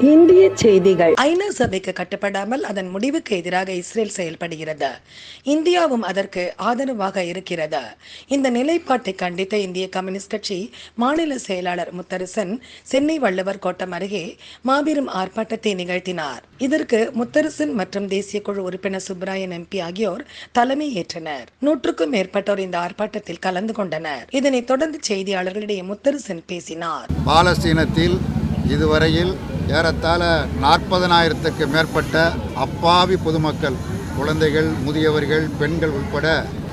இந்திய செய்திகள். ஐநா சபைக்கு கட்டுப்படாமல் அதன் முடிவுக்கு எதிராக இஸ்ரேல் செயல்படுகிறது. இந்தியாவும் அதற்கு ஆதரவாக இருக்கிறது. இந்த நிலைப்பாட்டை கண்டித்த இந்திய கம்யூனிஸ்ட் கட்சி மாநில செயலாளர் முத்தரசன் சென்னை வள்ளுவர் கோட்டம் அருகே மாபெரும் ஆர்ப்பாட்டத்தை நிகழ்த்தினார். இதற்கு முத்தரசன் மற்றும் தேசிய குழு உறுப்பினர் சுப்ராயன் எம்பி ஆகியோர் தலைமை ஏற்றனர். நூற்றுக்கும் மேற்பட்டோர் இந்த ஆர்ப்பாட்டத்தில் கலந்து கொண்டனர். இதனைத் தொடர்ந்து செய்தியாளர்களிடையே முத்தரசன் பேசினார். பாலஸ்தீனத்தில் இதுவரையில் ஏறத்தாழ நாற்பதனாயிரத்துக்கு மேற்பட்ட அப்பாவி பொதுமக்கள் குழந்தைகள் முதியவர்கள் பெண்கள் உட்பட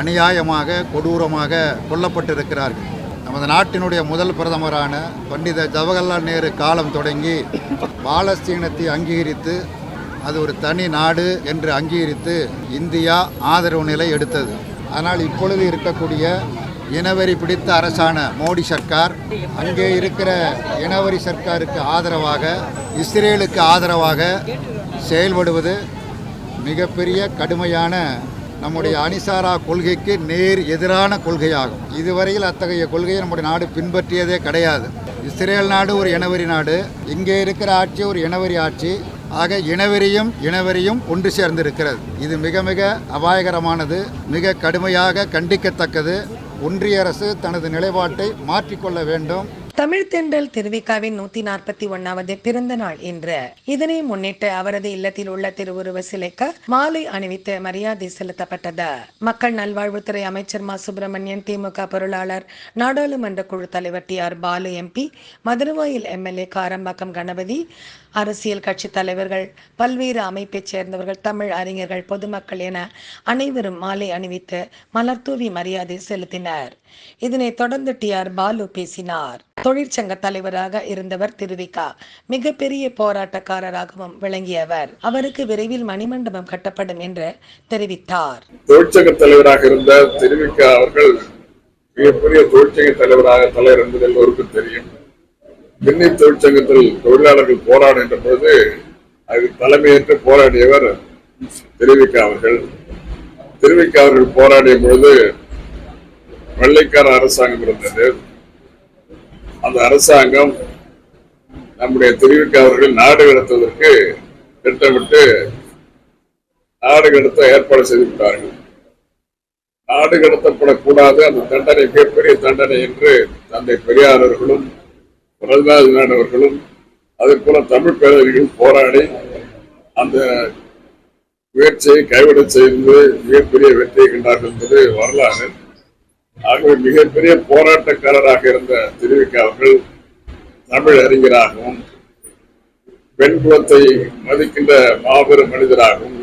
அநியாயமாக கொடூரமாக கொல்லப்பட்டிருக்கிறார்கள். நமது நாட்டினுடைய முதல் பிரதமரான பண்டித ஜவஹர்லால் நேரு காலம் தொடங்கி பாலஸ்தீனத்தை அங்கீகரித்து அது ஒரு தனி நாடு என்று அங்கீகரித்து இந்தியா ஆதரவு நிலை எடுத்தது. ஆனால் இப்பொழுது இருக்கக்கூடிய இனவெறி பிடித்த அரசான மோடி சர்க்கார் அங்கே இருக்கிற இனவரி சர்க்காருக்கு ஆதரவாக இஸ்ரேலுக்கு ஆதரவாக செயல்படுவது மிகப்பெரிய கடுமையான நம்முடைய அணிசாரா கொள்கைக்கு நேர் எதிரான கொள்கையாகும். இதுவரையில் அத்தகைய கொள்கையை நம்முடைய நாடு பின்பற்றியதே கிடையாது. இஸ்ரேல் நாடு ஒரு இனவரி நாடு இங்கே இருக்கிற ஆட்சி ஒரு இனவெறி ஆட்சி ஆக இனவெறியும் இனவெறியும் ஒன்று சேர்ந்திருக்கிறது. இது மிக மிக அபாயகரமானது மிக கடுமையாக கண்டிக்கத்தக்கது. ஒன்றிய அரசு தனது நிலைப்பாட்டை மாற்றிக்கொள்ள வேண்டும். தமிழ் தென்றல் திருவிக்காவின் நூத்தி நாற்பத்தி ஒன்னாவது பிறந்த நாள் இன்று. இதனை முன்னிட்டு அவரது இல்லத்தில் உள்ள திருவுருவ சிலைக்கு மாலை அணிவித்து மரியாதை செலுத்தப்பட்டது. மக்கள் நல்வாழ்வுத்துறை அமைச்சர் மா. சுப்பிரமணியன் திமுக பொருளாளர் நாடாளுமன்ற குழு தலைவர் T. R. Balu MP Maduravoyal MLA Karambakkam Ganapathi அரசியல் கட்சி தலைவர்கள் பல்வேறு அமைப்பைச் சேர்ந்தவர்கள் தமிழ் அறிஞர்கள் பொதுமக்கள் என அனைவரும் மாலை அணிவித்து மலர்தூவி மரியாதை செலுத்தினர். இதனைத் தொடர்ந்து டி. ஆர். பாலு பேசினார். தொழிற்சங்க தலைவராக இருந்தவர் திருவிகா மிகப்பெரிய போராட்டக்காரராகவும் விளங்கியவர். அவருக்கு விரைவில் மணிமண்டபம் கட்டப்படும் என்று தெரிவித்தார். தொழிற்சங்க தலைவராக இருந்த திருவிக்கா அவர்கள் மிகப்பெரிய தொழிற்சங்க தலைவராக தலைவர் என்பது எல்லோருக்கும் தெரியும். திண்ணை தொழிற்சங்கத்தில் தொழிலாளர்கள் போராடுகின்ற பொழுது அது தலைமையேற்று போராடியவர் தெரிவிக்க அவர்கள். தெரிவிக்க அவர்கள் போராடிய பொழுது வெள்ளைக்கார அரசாங்கம் இருந்தது. அந்த அரசாங்கம் நம்முடைய தெரிவிக்க அவர்கள் நாடு கடத்துவதற்கு திட்டமிட்டு நாடு கடத்த ஏற்பாடு செய்து விட்டார்கள். நாடு கடத்தப்படக்கூடாது அந்த தண்டனை மிகப்பெரிய தண்டனை என்று தந்தை பெரியாரர்களும் அவர்களும் பிரகலாத் அவர்களும் அதே போல தமிழ் பேரறிஞர்களும் போராடி அந்த முயற்சியை கைவிட செய்து மிகப்பெரிய வெற்றியை கண்டார்கள் என்பது வரலாறு. ஆகவே மிகப்பெரிய போராட்டக்காரராக இருந்த திருவிக்க அவர்கள் தமிழ் அறிஞராகவும் பெண் குலத்தை மதிக்கின்ற மாபெரும் மனிதராகவும்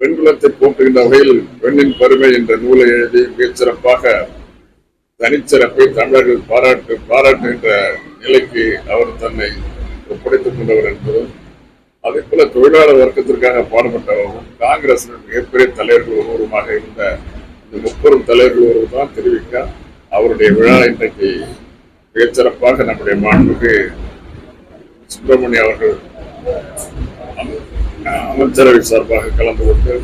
பெண் குலத்தை போற்றுகின்ற வகையில் பெண்ணின் பெருமை என்ற நூலை எழுதி மிகச்சிறப்பாக தனிச்சிறப்பை தமிழர்கள் பாராட்டு பாராட்டுகின்ற நிலைக்கு அவர் தன்னை ஒப்படைத்துக் கொண்டவர் என்பதும் அதே போல தொழிலாளர் வர்க்கத்திற்காக பாடுபட்டவரும் காங்கிரஸ் மிகப்பெரிய தலைவர்கள் ஒருவருமாக இருந்த இந்த முப்பெரும் தலைவர்கள் ஒருவர் தான் தெரிவிக்க அவருடைய விழா இன்றைக்கு மிகச்சிறப்பாக நம்முடைய மாண்புக்கு சுப்பிரமணிய அவர்கள் அமைச்சரவை சார்பாக கலந்து கொண்டு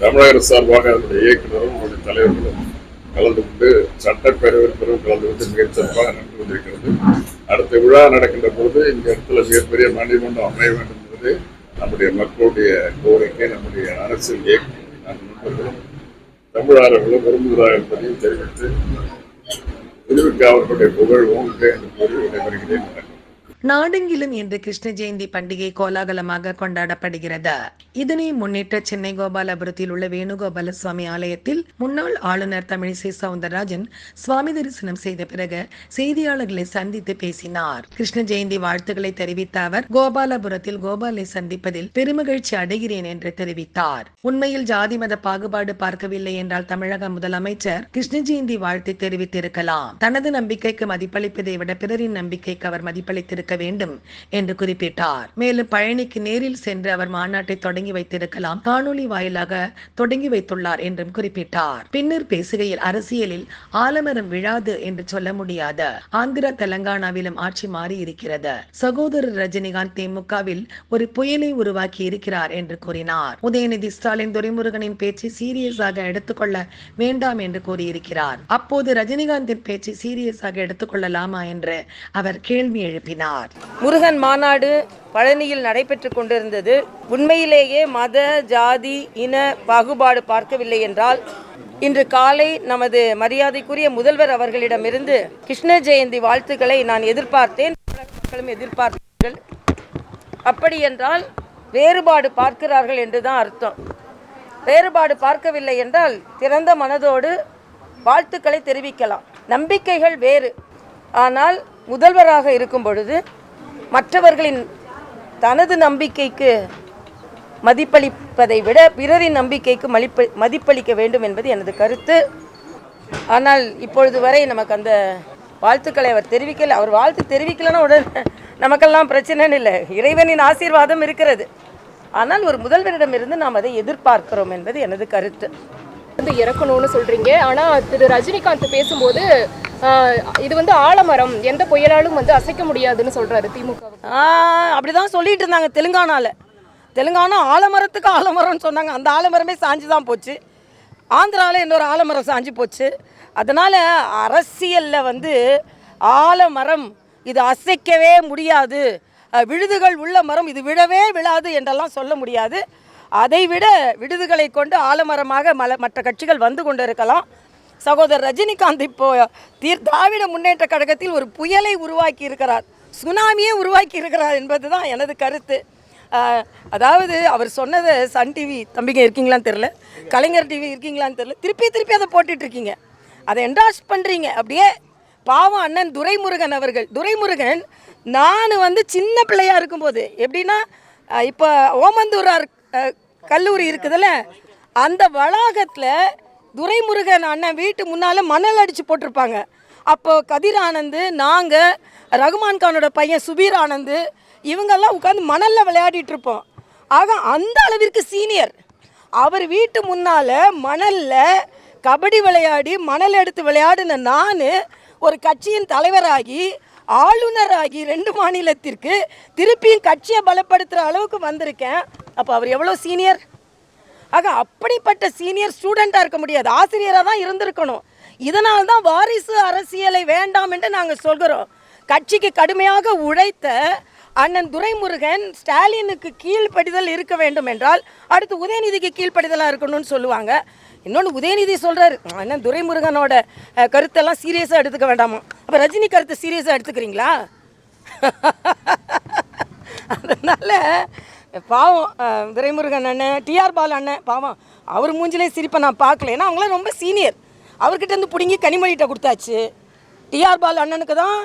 தமிழக சார்பாக அதனுடைய இயக்குநரும் அவருடைய தலைவர்களும் கலந்து கொண்டு சட்டப்பேரவை உறுப்பினரும் கலந்து கொண்டு மிகச் சிறப்பாக நடந்து கொண்டிருக்கிறது. அடுத்த விழா நடக்கின்ற பொழுது இந்த இடத்துல மிகப்பெரிய மணிமண்டபம் அமைய வேண்டும் என்பது நம்முடைய மக்களுடைய கோரிக்கை நம்முடைய அரசியல் இயக்கம் நண்பர்களும் தமிழர்களும் விரும்புகிறார் என்பதையும் தெரிவித்து திருவிக்கா அவர்களுடைய புகழ் ஓங்கு என்று கூறி விடைபெறுகிறேன். நாடெங்கிலும் இன்று கிருஷ்ண ஜெயந்தி பண்டிகை கோலாகலமாக கொண்டாடப்படுகிறது. இதனை முன்னிட்டு சென்னை கோபாலபுரத்தில் உள்ள வேணுகோபால சுவாமி ஆலயத்தில் முன்னாள் ஆளுநர் தமிழிசை சவுந்தரராஜன் சுவாமி தரிசனம் செய்த பிறகு செய்தியாளர்களை சந்தித்து பேசினார். கிருஷ்ண ஜெயந்தி வாழ்த்துக்களை தெரிவித்த அவர் கோபாலபுரத்தில் கோபாலை சந்திப்பதில் பெருமகிழ்ச்சி அடைகிறேன் என்று தெரிவித்தார். உண்மையில் ஜாதி மத பாகுபாடு பார்க்கவில்லை என்றால் தமிழக முதலமைச்சர் கிருஷ்ண ஜெயந்தி வாழ்த்து தெரிவித்திருக்கலாம். தனது நம்பிக்கைக்கு மதிப்பளிப்பதை விட பிறரின் நம்பிக்கைக்கு அவர் மதிப்பளித்திருக்க இருக்க வேண்டும் என்று குறிப்பிட்டார். மேலும் பழனிக்கு நேரில் சென்று அவர் மாநாட்டை தொடங்கி வைத்திருக்கலாம். காணொலி வாயிலாக தொடங்கி வைத்துள்ளார் என்றும் குறிப்பிட்டார். பின்னர் பேசுகையில் அரசியலில் ஆலமரம் விழாது என்று சொல்ல முடியாத. ஆந்திரா தெலங்கானாவிலும் ஆட்சி மாறி இருக்கிறது சகோதரர் ரஜினிகாந்த் திமுகவில் ஒரு புயலை உருவாக்கி இருக்கிறார் என்று கூறினார். உதயநிதி ஸ்டாலின் துரைமுருகனின் பேச்சை சீரியஸாக எடுத்துக்கொள்ள வேண்டாம் என்று கூறியிருக்கிறார். அப்போது ரஜினிகாந்தின் பேச்சை சீரியஸாக எடுத்துக்கொள்ளலாமா என்று அவர் கேள்வி எழுப்பினார். முருகன் மாநாடு பழனியில் நடைபெற்று கொண்டிருந்தது. உண்மையிலேயே மத ஜாதி இன பாகுபாடு பார்க்கவில்லை என்றால் இன்று காலை நமது மரியாதைக்குரிய முதல்வர் அவர்களிடமிருந்து கிருஷ்ண ஜெயந்தி வாழ்த்துக்களை நான் எதிர்பார்த்தேன். மக்களும் எதிர்பார்த்தார்கள். அப்படி என்றால் வேறுபாடு பார்க்கிறார்கள் என்று தான் அர்த்தம். வேறுபாடு பார்க்கவில்லை என்றால் திறந்த மனதோடு வாழ்த்துக்களை தெரிவிக்கலாம். நம்பிக்கைகள் வேறு. ஆனால் முதல்வராக இருக்கும் பொழுது மற்றவர்களின் தனது நம்பிக்கைக்கு மதிப்பளிப்பதை விட பிறரின் நம்பிக்கைக்கு மதிப்ப மதிப்பளிக்க வேண்டும் என்பது எனது கருத்து. ஆனால் இப்பொழுது வரை நமக்கு அந்த வாழ்த்துக்களை அவர் தெரிவிக்கல அவர் வாழ்த்து தெரிவிக்கலைன்னா உடனே நமக்கெல்லாம் பிரச்சனைன்னு இல்லை. இறைவனின் ஆசீர்வாதம் இருக்கிறது. ஆனால் ஒரு முதல்வரிடமிருந்து நாம் அதை எதிர்பார்க்கிறோம் என்பது எனது கருத்து. வந்து இறக்கணும்னு சொல்றீங்க. ஆனா திரு. ரஜினிகாந்த் பேசும்போது இது வந்து ஆலமரம். எந்த புயலாலும் வந்து அசைக்க முடியாதுன்னு சொல்றாரு திமுக. அப்படிதான் சொல்லிட்டு இருந்தாங்க தெலுங்கானாவில் தெலுங்கானா ஆலமரத்துக்கு ஆலமரம்னு சொன்னாங்க. அந்த ஆலமரமே சாஞ்சு தான் போச்சு. ஆந்திராவில் இன்னொரு ஆலமரம் சாஞ்சு போச்சு. அதனால் அரசியலில் வந்து ஆலமரம் இது அசைக்கவே முடியாது. விழுதுகள் உள்ள மரம் இது விழவே விழாது என்றெல்லாம் சொல்ல முடியாது. அதை விட விடுதுகளை கொண்டு ஆலமரமாக மல மற்ற கட்சிகள் வந்து கொண்டிருக்கலாம். சகோதரர் ரஜினிகாந்த் இப்போ தீர் திராவிட முன்னேற்ற கழகத்தில் ஒரு புயலை உருவாக்கி இருக்கிறார். சுனாமியே உருவாக்கி இருக்கிறார் என்பது தான் எனது கருத்து. அதாவது அவர் சொன்னதை சன் டிவி தம்பிங்க இருக்கீங்களான்னு தெரில கலைஞர் டிவி இருக்கீங்களான்னு தெரில திருப்பி திருப்பி அதை போட்டுட்ருக்கீங்க அதை என்டாஸ் பண்ணுறீங்க அப்படியே பாவம் அண்ணன் துரைமுருகன் அவர்கள். துரைமுருகன் நான் வந்து சின்ன பிள்ளையாக இருக்கும்போது எப்படின்னா இப்போ ஓமந்தூரார் கல்லூரி இருக்குதுல்ல? அந்த வளாகத்தில் துரைமுருகன் அண்ணன் வீட்டு முன்னால் மணல் அடித்து போட்டிருப்பாங்க. அப்போ கதிர் ஆனந்து நாங்கள் ரகுமான் கானோட பையன் சுபீர் ஆனந்து இவங்கெல்லாம் உட்காந்து மணலில் விளையாடிட்டு இருப்போம் ஆக அந்த அளவிற்கு சீனியர். அவர் வீட்டு முன்னால் மணலில் கபடி விளையாடி மணல் எடுத்து விளையாடின நான் ஒரு கட்சியின் தலைவராகி ஆளுநராகி ரெண்டு மாநிலத்திற்கு திருப்பியும் கட்சியை பலப்படுத்துகிற அளவுக்கு வந்திருக்கேன். அப்போ அவர் எவ்வளோ சீனியர் ஆக அப்படிப்பட்ட சீனியர் ஸ்டூடெண்ட்டாக இருக்க முடியாது. ஆசிரியராக தான் இருந்திருக்கணும். இதனால் தான் வாரிசு அரசியலை வேண்டாம் என்று நாங்கள் சொல்கிறோம். கட்சிக்கு கடுமையாக உழைத்த அண்ணன் துரைமுருகன் ஸ்டாலினுக்கு கீழ்ப்படிதல் இருக்க வேண்டும் என்றால் அடுத்து உதயநிதிக்கு கீழ்ப்படிதலாக இருக்கணும்னு சொல்லுவாங்க. இன்னொன்று உதயநிதி சொல்கிறாரு அண்ணன் துரைமுருகனோட கருத்தெல்லாம் சீரியஸாக எடுத்துக்க வேண்டாமா? அப்போ ரஜினி கருத்தை சீரியஸாக எடுத்துக்கிறீங்களா? அதனால் பாவம் துரைமுருகன் அண்ணன் டிஆர் பால் அண்ணன் பாவம் அவர் மூஞ்சிலே சிரிப்பை நான் பார்க்கல. ஏன்னா அவங்களாம் ரொம்ப சீனியர் அவர்கிட்ட இருந்து பிடுங்கி கனிமொழிகிட்ட கொடுத்தாச்சு. டிஆர் பால் அண்ணனுக்கு தான்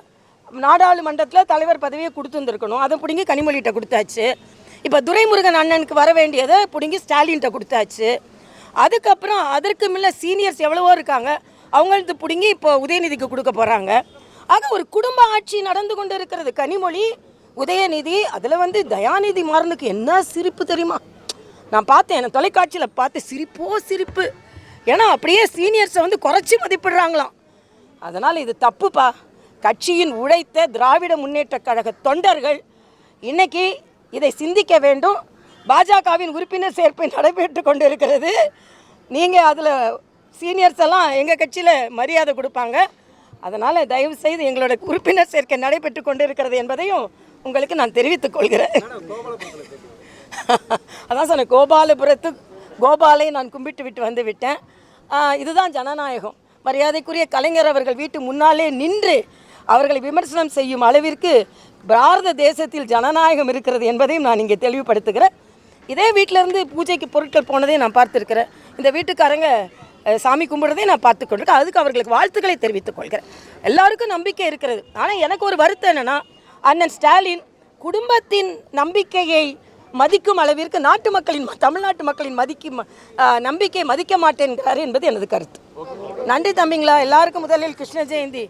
நாடாளுமன்றத்தில் தலைவர் பதவியை கொடுத்துருந்துருக்கணும் அதை பிடுங்கி கனிமொழிகிட்ட கொடுத்தாச்சு. இப்போ துரைமுருகன் அண்ணனுக்கு வர வேண்டியதை பிடுங்கி ஸ்டாலின்கிட்ட கொடுத்தாச்சு. அதுக்கப்புறம் அதற்கு முன்ன சீனியர்ஸ் எவ்வளவோ இருக்காங்க அவங்களது பிடுங்கி இப்போ உதயநிதிக்கு கொடுக்க போகிறாங்க ஆக ஒரு குடும்ப ஆட்சி நடந்து கொண்டு இருக்கிறது கனிமொழி உதயநிதி அதில் வந்து தயாநிதி மாறனுக்கு என்ன சிரிப்பு தெரியுமா? நான் பார்த்தேன் எனக்கு தொலைக்காட்சியில் பார்த்து சிரிப்போ சிரிப்பு. ஏன்னா அப்படியே சீனியர்ஸை வந்து குறைச்சி மதிப்பிடுறாங்களாம். அதனால் இது தப்புப்பா. கட்சியின் உழைத்த திராவிட முன்னேற்ற கழக தொண்டர்கள் இன்றைக்கி இதை சிந்திக்க வேண்டும். பாஜகவின் உறுப்பினர் சேர்ப்பை நடைபெற்று கொண்டு இருக்கிறது நீங்கள் அதில் சீனியர்ஸ் எல்லாம் எங்கள் கட்சியில் மரியாதை கொடுப்பாங்க. அதனால் தயவு செய்து எங்களோட உறுப்பினர் சேர்க்கை நடைபெற்று கொண்டு இருக்கிறது என்பதையும் உங்களுக்கு நான் தெரிவித்துக் கொள்கிறேன். அதான் சொன்னேன் கோபாலபுரத்து கோபாலை நான் கும்பிட்டு விட்டு வந்து விட்டேன். இதுதான் ஜனநாயகம். மரியாதைக்குரிய கலைஞர் அவர்கள் வீட்டு முன்னாலே நின்று அவர்களை விமர்சனம் செய்யும் அளவிற்கு பாரத தேசத்தில் ஜனநாயகம் இருக்கிறது என்பதையும் நான் இங்கே தெளிவுபடுத்துகிறேன். இதே வீட்டிலேருந்து பூஜைக்கு பொருட்கள் போனதையும் நான் பார்த்துருக்கிறேன். இந்த வீட்டுக்காரங்க சாமி கும்பிட்றதே நான் பார்த்து கொண்டிருக்கேன். அதுக்கு அவர்களுக்கு வாழ்த்துக்களை தெரிவித்துக் கொள்கிறேன். எல்லாருக்கும் நம்பிக்கை இருக்கிறது. ஆனால் எனக்கு ஒரு வருத்தம் என்னென்னா அண்ணன் ஸ்டாலின் குடும்பத்தின் நம்பிக்கையை மதிக்கும் அளவிற்கு நாட்டு மக்களின் தமிழ்நாட்டு மக்களின் மதிக்கும் நம்பிக்கை மதிக்க மாட்டேன்கிறார் என்பது எனது கருத்து. நன்றி தம்பிங்களா. எல்லாருக்கும் முதலில் கிருஷ்ண ஜெயந்தி.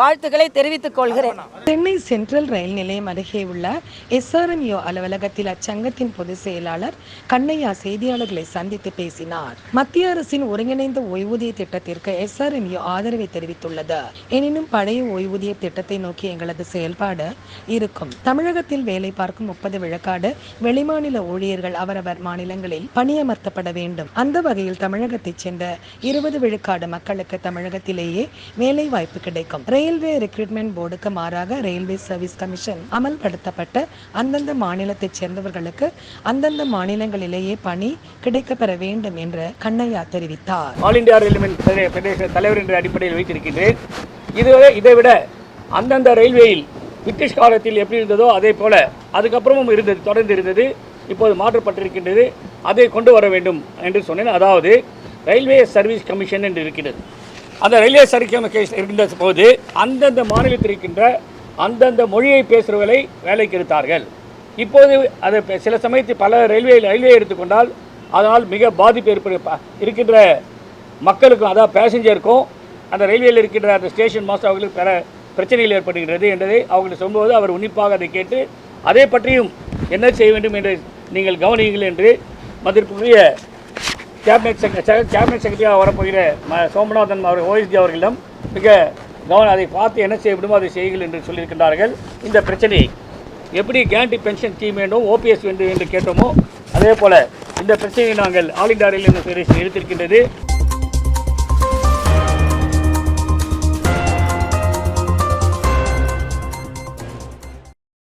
வாழ்த்துக்களை தெரிவித்துக் கொள்கிறேன். சென்னை சென்ட்ரல் ரயில் நிலையம் அருகே உள்ள எஸ்ஆர்எம்யூ அலுவலகத்தில் அச்சங்கத்தின் பொதுச் செயலாளர் கண்ணையா செய்தியாளர்களை சந்தித்து பேசினார். மத்திய அரசின் ஒருங்கிணைந்த ஓய்வூதிய திட்டத்திற்கு எஸ்ஆர்எம்யூ ஆதரவை தெரிவித்துள்ளது. எனினும் பழைய ஓய்வூதிய திட்டத்தை நோக்கி எங்களது செயல்பாடு இருக்கும். தமிழகத்தில் வேலை பார்க்கும் முப்பது விழுக்காடு வெளிமாநில ஊழியர்கள் அவரவர் மாநிலங்களில் பணியமர்த்தப்பட வேண்டும். அந்த வகையில் தமிழகத்தைச் சேர்ந்த இருபது விழுக்காடு மக்களுக்கு தமிழகத்திலேயே வேலை வாய்ப்பு கிடைக்கும் ரயில்வே ரெக்ரூட்மெண்ட் போர்டுக்கு மாறாக ரயில்வே சர்வீஸ் கமிஷன் அமல்படுத்தப்பட்ட அந்தந்த மாநிலத்தைச் சேர்ந்தவர்களுக்கு அந்தந்த மாநிலங்களிலேயே பணி கிடைக்கப்பெற வேண்டும் என்று கண்ணையா தெரிவித்தார். ஆல் இந்தியா ரயில்வே தலைவர் என்ற அடிப்படையில் வைத்திருக்கின்றேன். இதுவரை இதை விட அந்தந்த ரயில்வேயில் பிரிட்டிஷ் காலத்தில் எப்படி இருந்ததோ அதே போல அதுக்கப்புறமும் இருந்தது தொடர்ந்து இருந்தது இப்போது மாற்றப்பட்டிருக்கின்றது. அதை கொண்டு வர வேண்டும் என்று சொன்னேன். அதாவது ரயில்வே சர்வீஸ் கமிஷன் என்று இருக்கிறது. அந்த ரயில்வே சர்வீஸ் இருக்கின்ற போது அந்தந்த மாநிலத்தில் இருக்கின்ற அந்தந்த மொழியை பேசுகிறவர்களை வேலைக்கு எடுத்தார்கள். இப்போது அது சில சமயத்தில் பல ரயில்வே ரயில்வே எடுத்துக்கொண்டால் அதனால் மிக பாதிப்பு ஏற்படு ப- இருக்கின்ற மக்களுக்கும் அதாவது பேசஞ்சருக்கும் அந்த ரயில்வேயில் இருக்கின்ற அந்த ஸ்டேஷன் மாஸ்டர் அவர்களுக்கு பெற பிரச்சனைகள் ஏற்படுகிறது என்பதை அவர்களுக்கு சொல்லும்போது அவர் உன்னிப்பாக அதை கேட்டு அதை பற்றியும் என்ன செய்ய வேண்டும் என்று நீங்கள் கவனியுங்கள் என்று மதிப்பிற்குரிய கேபினெட் செக்ரட்டரி கேபினெட் செக்ரட்டரியாக வரப்போகிற ம சோமநாதன் அவர் ஓஎஸ்டி அவர்களிடம் மிக கவனம் அதை பார்த்து என்ன செய்ய முடியுமோ அதை செய்யுங்கள் என்று சொல்லியிருக்கின்றார்கள். இந்த பிரச்சனையை எப்படி கேரண்டி பென்ஷன் ஸ்கீம் வேண்டும் ஓபிஎஸ் வேண்டும் என்று கேட்டோமோ அதே போல் இந்த பிரச்சனையை நாங்கள் ஆல் இண்டியா ரயில்வே எடுத்திருக்கின்றது